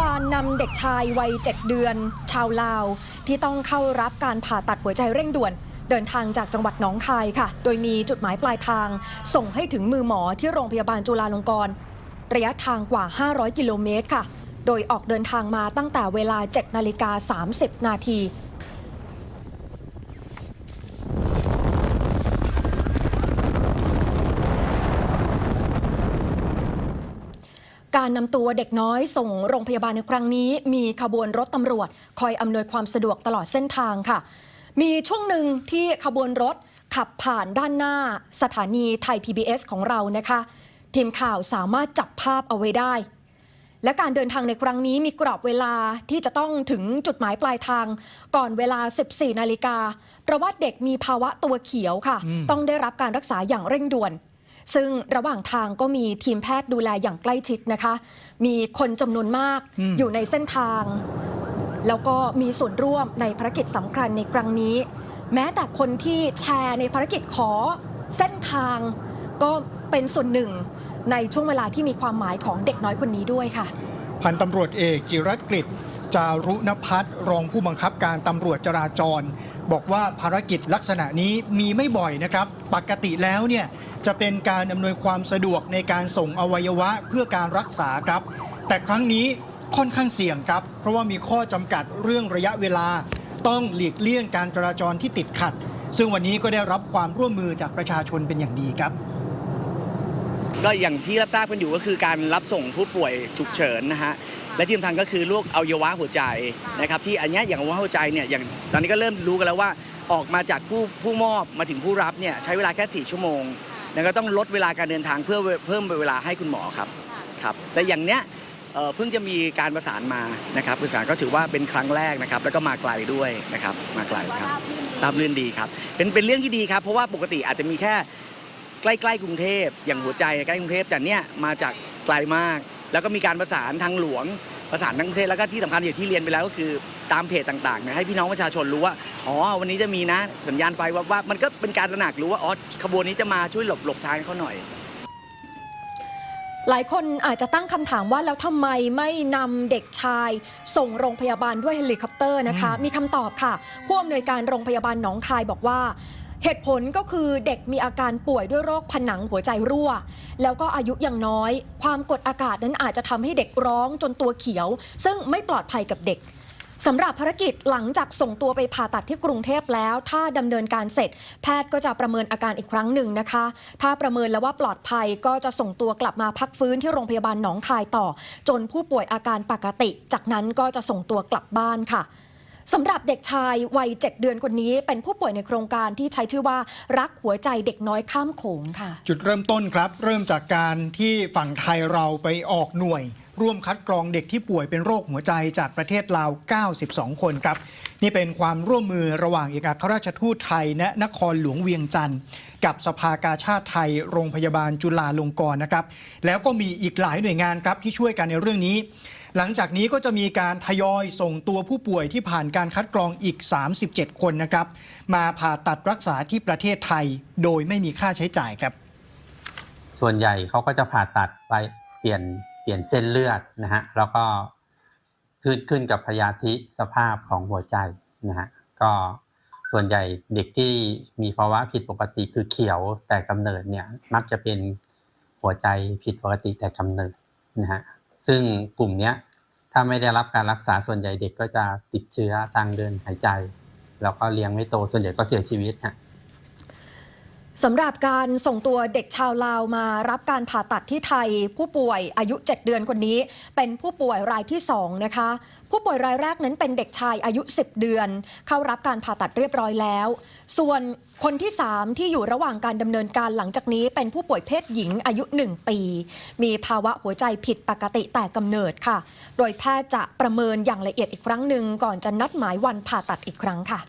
บาลนำเด็กชายวัย 7 เดือน ชาวลาว ที่ต้องเข้ารับการผ่าตัดหัวใจเร่งด่วน เดินทางจากจังหวัดหนองคายค่ะ โดยมีจุดหมายปลายทาง ส่งให้ถึงมือหมอที่โรงพยาบาลจุฬาลงกรณ์ระยะทางกว่า 500 กิโลเมตรค่ะ โดยออกเดินทางมาตั้งแต่เวลา 7 นาฬิกา 30 นาที การนำตัวเด็กน้อยส่งโรงพยาบาลในครั้งนี้ มีขบวนรถตำรวจ คอยอำนวยความสะดวกตลอดเส้นทางค่ะ มีช่วงหนึ่งที่ขบวนรถขับผ่านด้านหน้าสถานีไทย PBS ของเรานะคะ ทีมข่าวสามารถจับภาพเอาไว้ได้ และการเดินทางในครั้งนี้มีกรอบเวลาที่จะต้องถึงจุดหมายปลายทาง ก่อนเวลา 14 นาฬิกาเพราะว่าเด็กมีภาวะตัวเขียวค่ะ ต้องได้รับการรักษาอย่างเร่งด่วน ซึ่งระหว่างทางก็มีทีมแพทย์ดูแลอย่างใกล้ชิดนะคะ มีคนจำนวนมากอยู่ในเส้นทาง แล้วก็มีส่วนร่วมในภารกิจสำคัญในครั้งนี้ แม้แต่คนที่แชร์ในภารกิจขอเส้นทางก็เป็นส่วนหนึ่งในช่วงเวลาที่มีความหมายของเด็กน้อยคนนี้ด้วยค่ะ พันตำรวจเอกจิรัตกฤษ จารุณพัฒน์รองผู้บังคับการตำรวจจราจร บอกว่าภารกิจลักษณะนี้มีไม่บ่อยนะครับ ปกติแล้วเนี่ยจะเป็นการอำนวยความสะดวกในการส่งอวัยวะเพื่อการรักษาครับ แต่ครั้งนี้ค่อนข้างเสี่ยงครับ เพราะว่ามีข้อจำกัดเรื่องระยะเวลา ต้องหลีกเลี่ยงการจราจรที่ติดขัด ซึ่งวันนี้ก็ได้รับความร่วมมือจากประชาชนเป็นอย่างดีครับ ก็อย่างที่รับทราบกันอยู่ก็คือการรับส่งผู้ป่วยฉุกเฉินนะฮะและที่สำคัญก็คือโรคอวัยวะหัวใจนะครับที่อันเนี้ยอย่างอวัยวะหัวใจเนี่ยอย่างตอนนี้ก็เริ่มรู้กันแล้วว่าออกมาจากผู้ผู้มอบมาถึงผู้รับเนี่ยใช้เวลาแค่ 4 ชั่วโมงแล้วก็ต้องลดเวลาการเดินทางเพื่อเพิ่มเวลาให้คุณหมอครับครับแต่อย่างเนี้ยเอ่อเพิ่งจะมีการประสานมานะครับประสานก็ถือว่าเป็นครั้งแรกนะครับ แล้วก็มาไกลด้วยนะครับมาไกลครับราบรื่นดีครับเป็นเป็นเรื่องที่ดีครับ เพราะว่าปกติอาจจะมีแค่ ใกล้ๆกรุงเทพอย่างหัวใจใกล้กรุงเทพแต่เนี่ยมาจากไกลมาก แล้วก็มีการประสานทางหลวงประสานทางกรุงเทพแล้วก็ที่สำคัญอย่างที่เรียนไปแล้วก็คือตามเพจต่างๆเนี่ยให้พี่น้องประชาชนรู้ว่าอ๋อวันนี้จะมีนะสัญญาณไฟว่าว่ามันก็เป็นการตระหนักรู้ว่าอ๋อขบวนนี้จะมาช่วยหลบหลบทางเขาหน่อย หลายคนอาจจะตั้งคำถามว่าแล้วทำไมไม่นำเด็กชาย ส่งโรงพยาบาลด้วยเฮลิคอปเตอร์นะคะ มีคำตอบค่ะผู้อำนวยการโรงพยาบาลหนองคายบอกว่า เหตุผลก็คือเด็กมีอาการป่วยด้วยโรคผนังหัวใจรั่ว แล้วก็อายุยังน้อย ความกดอากาศนั้นอาจจะทำให้เด็กร้องจนตัวเขียว ซึ่งไม่ปลอดภัยกับเด็กสำหรับภารกิจหลังจากส่งตัวไปผ่าตัดที่กรุงเทพแล้ว ถ้าดำเนินการเสร็จ แพทย์ก็จะประเมินอาการอีกครั้งหนึ่งนะคะ ถ้าประเมินแล้วว่าปลอดภัยก็จะส่งตัวกลับมาพักฟื้นที่โรงพยาบาลหนองคายต่อ จนผู้ป่วยอาการปกติ จากนั้นก็จะส่งตัวกลับบ้านค่ะ สำหรับเด็กชายวัย 7 เดือนคนนี้ เป็นผู้ป่วยในโครงการที่ใช้ชื่อว่ารักหัวใจเด็กน้อยข้ามโขงค่ะ จุดเริ่มต้นครับ เริ่มจากการที่ฝั่งไทยเราไปออกหน่วย ร่วมคัดกรองเด็กที่ป่วยเป็นโรคหัวใจจากประเทศลาว 92 คนครับ นี่เป็นความร่วมมือระหว่างเอกอัครราชทูตไทย และนครหลวงเวียงจันทร์กับสภากาชาติไทย โรงพยาบาลจุฬาลงกรณ์นะครับ แล้วก็มีอีกหลายหน่วยงานครับที่ช่วยกันในเรื่องนี้ หลังจากนี้ก็จะมีการทยอยส่งตัวผู้ป่วยที่ผ่านการคัดกรองอีก 37 คนนะครับ มาผ่าตัดรักษาที่ประเทศไทย โดยไม่มีค่าใช้จ่ายครับ ส่วนใหญ่เขาก็จะผ่าตัดไปเปลี่ยนเปลี่ยนเส้นเลือดนะฮะแล้วก็ขึ้นขึ้นกับพยาธิสภาพของหัวใจนะฮะก็ส่วนใหญ่เด็กที่มีภาวะผิดปกติคือเขียวแต่กำเนิดเนี่ยมักจะเป็นหัวใจผิดปกติแต่กำเนิดนะฮะ ซึ่งกลุ่มเนี้ยถ้าไม่ได้รับการรักษาส่วนใหญ่เด็กก็จะติดเชื้อทางเดินหายใจ แล้วก็เลี้ยงไม่โตส่วนใหญ่ก็เสียชีวิตฮะ สำหรับการส่งตัวเด็กชาวลาวมารับการผ่าตัดที่ไทย ผู้ป่วยอายุ 7 เดือนคนนี้ เป็นผู้ป่วยรายที่ 2 นะคะ ผู้ป่วยรายแรกนั้นเป็นเด็กชายอายุ 10 เดือน เข้ารับการผ่าตัดเรียบร้อยแล้ว ส่วนคนที่ 3 ที่อยู่ระหว่างการดำเนินการหลังจากนี้เป็นผู้ป่วยเพศหญิงอายุ 1 ปี มีภาวะหัวใจผิดปกติแต่กำเนิดค่ะ โดยแพทย์จะประเมินอย่างละเอียดอีกครั้งหนึ่งก่อนจะนัดหมายวันผ่าตัดอีกครั้งค่ะ